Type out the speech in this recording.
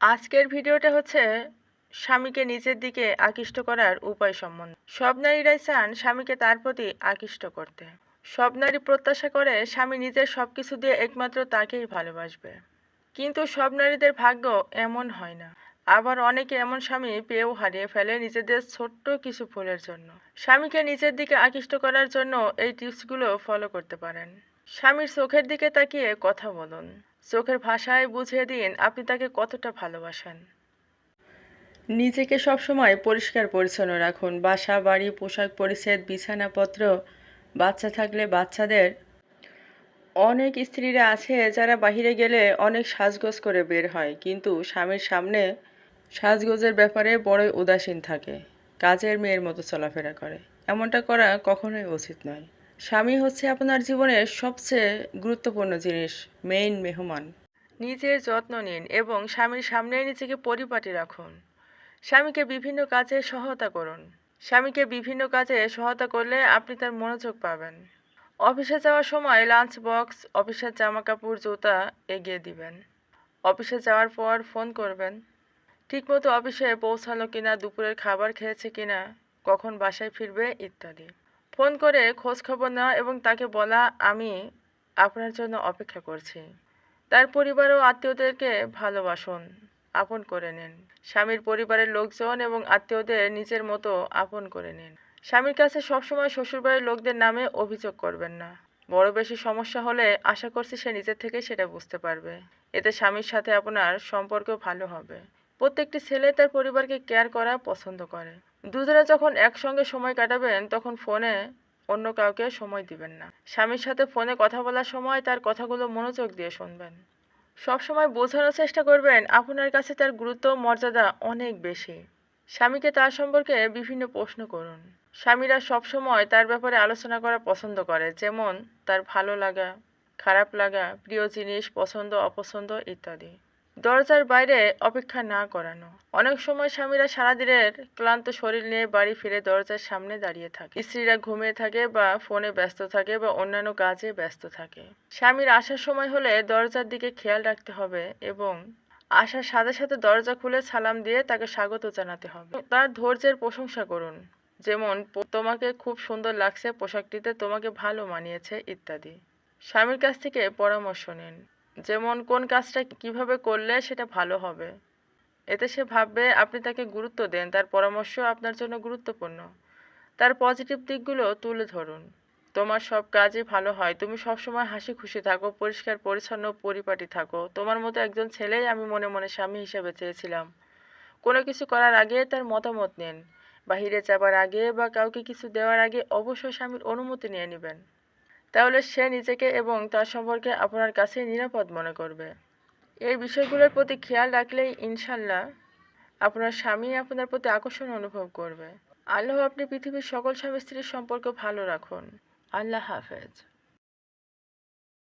আজকের ভিডিওটা হচ্ছে স্বামীকে নিজের দিকে আকৃষ্ট করার উপায় সম্বন্ধে। সব নারীরাই চান স্বামীকে তার প্রতি আকৃষ্ট করতে। সব নারী প্রত্যাশা করে স্বামী নিজের সবকিছু দিয়ে একমাত্র তাকেই ভালোবাসবে। কিন্তু সব নারীদের ভাগ্য এমন হয় না। আবার অনেকে এমন স্বামী পেয়েও হারিয়ে ফেলে নিজেদের ছোট্ট কিছু ভুলের জন্য। স্বামীকে নিজের দিকে আকৃষ্ট করার জন্য এই টিপসগুলো ফলো করতে পারেন। স্বামীর চোখের দিকে তাকিয়ে কথা বলুন। চোখের ভাষায় বুঝিয়ে দিন আপনি তাকে কতটা ভালোবাসেন। নিজেকে সবসময় পরিষ্কার পরিচ্ছন্ন রাখুন। বাসা, বাড়ি, পোশাক পরিচ্ছদ, বিছানাপত্র, বাচ্চা থাকলে বাচ্চাদের। অনেক স্ত্রীরা আছে যারা বাইরে গেলে অনেক সাজগোজ করে বের হয়, কিন্তু স্বামীর সামনে সাজগোজের ব্যাপারে বড়ই উদাসীন থাকে। কাজের মেয়ের মতো চলাফেরা করে। এমনটা করা কখনোই উচিত নয়। স্বামী হচ্ছে আপনার জীবনের সবচেয়ে গুরুত্বপূর্ণ জিনিস মেইন মেহমান। নিজের যত্ন নিন এবং স্বামীর সামনে নিজেকে পরিপাটি রাখুন। স্বামীকে বিভিন্ন কাজে সহায়তা করুন। স্বামীকে বিভিন্ন কাজে সহায়তা করলে আপনি তার মনোযোগ পাবেন। অফিসে যাওয়ার সময় লাঞ্চ বক্স অফিসের জামা কাপড় জুতা এগিয়ে দিবেন। অফিসে যাওয়ার পর ফোন করবেন। ঠিকমতো অফিসে পৌঁছালো কিনা, দুপুরের খাবার খেয়েছে কিনা, কখন বাসায় ফিরবে ইত্যাদি। ফোন করে খোঁজ খবর নেওয়া এবং তাকে বলা, আমি আপনার জন্য অপেক্ষা করছি। তার পরিবার ও আত্মীয়দেরকে ভালোবাসুন, আপন করে নিন। স্বামীর পরিবারের লোকজন এবং আত্মীয়দের নিজের মতো আপন করে নিন। স্বামীর কাছে সবসময় শ্বশুরবাড়ির লোকদের নামে অভিযোগ করবেন না। বড় বেশি সমস্যা হলে আশা করছি সে নিজের থেকে সেটা বুঝতে পারবে। এতে স্বামীর সাথে আপনার সম্পর্ক ভালো হবে। প্রত্যেকটি ছেলে তার পরিবারকে কেয়ার করা পছন্দ করে। দুজনে যখন একসঙ্গে সময় কাটাবেন, তখন ফোনে অন্য কাউকে সময় দিবেন না। স্বামীর সাথে ফোনে কথা বলার সময় তার কথাগুলো মনোযোগ দিয়ে শুনবেন। সবসময় বোঝানোর চেষ্টা করবেন, আপনার কাছে তার গুরুত্ব মর্যাদা অনেক বেশি। স্বামীকে তার সম্পর্কে বিভিন্ন প্রশ্ন করুন। স্বামীরা সবসময় তার ব্যাপারে আলোচনা করা পছন্দ করে, যেমন তার ভালো লাগা, খারাপ লাগা, প্রিয় জিনিস, পছন্দ, অপছন্দ ইত্যাদি। দরজার বাইরে অপেক্ষা না করানো। অনেক সময় স্বামীরা সারাদিনের ক্লান্ত শরীর নিয়ে বাড়ি ফিরে দরজার সামনে দাঁড়িয়ে থাকে। স্ত্রীরা ঘুমিয়ে থাকে বা ফোনে ব্যস্ত থাকে বা অন্যান্য কাজে ব্যস্ত থাকে। স্বামীর আসার সময় হলে দরজার দিকে খেয়াল রাখতে হবে এবং আসার সাথে সাথে দরজা খুলে সালাম দিয়ে তাকে স্বাগত জানাতে হবে। তার ধৈর্যের প্রশংসা করুন, যেমন, তোমাকে খুব সুন্দর লাগছে, পোশাকটিতে তোমাকে ভালো মানিয়েছে, ইত্যাদি। স্বামীর কাছ থেকে পরামর্শ নিন। যেমন কোন কাজটা কীভাবে করলে সেটা ভালো হবে। এতে সে ভাববে আপনি তাকে গুরুত্ব দেন, তার পরামর্শ আপনার জন্য গুরুত্বপূর্ণ। তার পজিটিভ দিকগুলো তুলে ধরুন। তোমার সব কাজই ভালো হয়, তুমি সবসময় হাসি খুশি থাকো, পরিষ্কার, পরিচ্ছন্ন, পরিপাটি থাকো। তোমার মতো একজন ছেলেই আমি মনে মনে স্বামী হিসেবে চেয়েছিলাম। কোনো কিছু করার আগে তার মতামত নিন। বাহিরে যাবার আগে বা কাউকে কিছু দেওয়ার আগে অবশ্যই স্বামীর অনুমতি নিয়ে নেবেন। তাহলে সে নিজেকে এবং তার সম্পর্কে আপনার কাছে নিরাপদ মনে করবে। এই বিষয়গুলোর প্রতি খেয়াল রাখলেই ইনশাল্লাহ আপনার স্বামী আপনার প্রতি আকর্ষণ অনুভব করবে। আল্লাহ আপনি পৃথিবীর সকল স্বামী স্ত্রীর সম্পর্ক ভালো রাখুন। আল্লাহ হাফেজ।